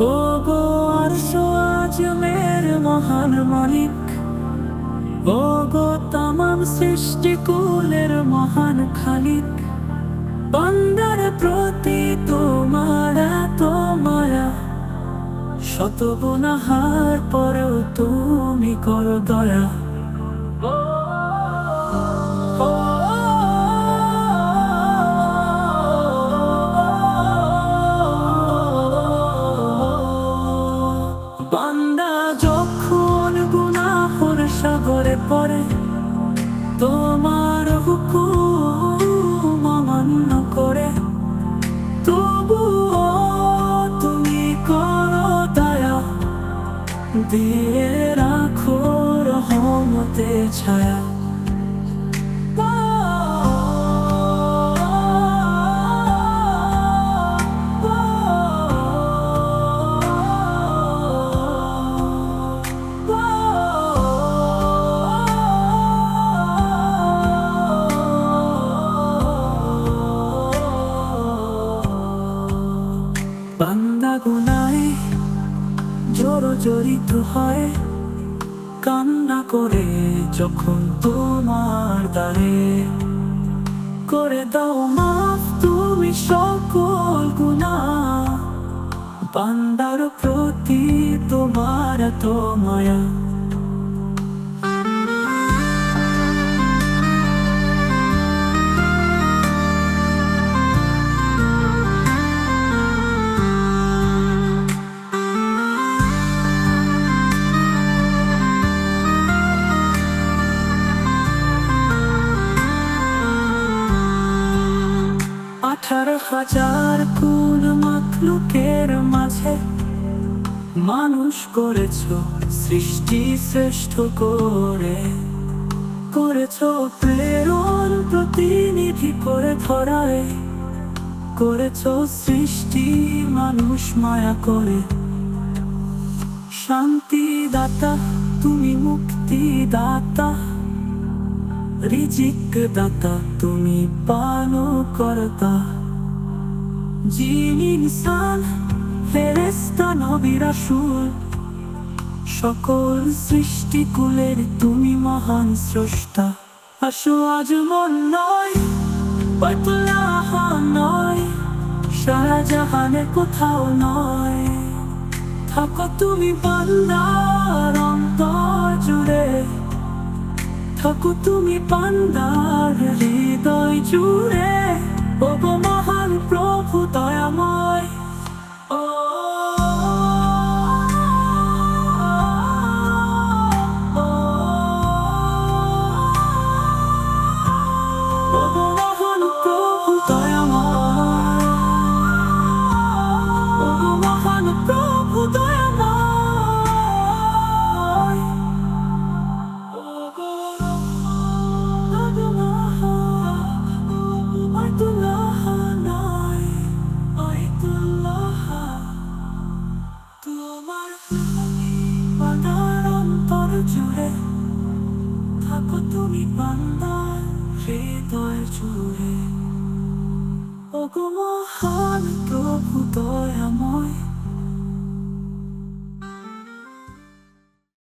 ও গো আরশো আজমের মহান মালিক। ও গো তামাম সৃষ্টি কুলের মহান খালিক। বান্দার প্রতি তোমার এত মায়া। শত গুনাহার পরেও তুমি করো দয়া। সাগরে তোমার হুকুম অমান্য করে। তবুও তুমি করো দয়া দিয়ে রাখো রহমতে ছায়া। জড়ো হয় কান্না করে যখন তোমার দ্বারে। করে দাও মাফ, তুমি সকল গুণা। বান্দার প্রতি তোমার তো মায়া। আঠারো হাজার কুল মাখলুকের মাঝে মানুষ করেছ, সৃষ্টি শ্রেষ্ঠ করে। করেছ প্রেরণ, প্রতিনিধি করে ধরায়। করেছ সৃষ্টি, মানুষ মায়া করে। শান্তি দাতা তুমি মুক্তি দাতা রিজিক দাতা তুমি পানো করতা। জিন ইনসান ফেরেস্তা নবী রাসূল। সকল সৃষ্টি কুলের তুমি মহান স্রষ্টা। আসো আজ মন নয় বাইতুল্লাহ নয়, সারা জাহানে কোথাও নয়। থাকো তুমি বান্দার অন্তর জুড়ে। থাকো তুমি পান্দার হৃদয় জুড়ে ও মহান প্রভু দয়াময়। বান্দার হৃদয় জুড়ে। ও গো মহান প্রভু দয়াময়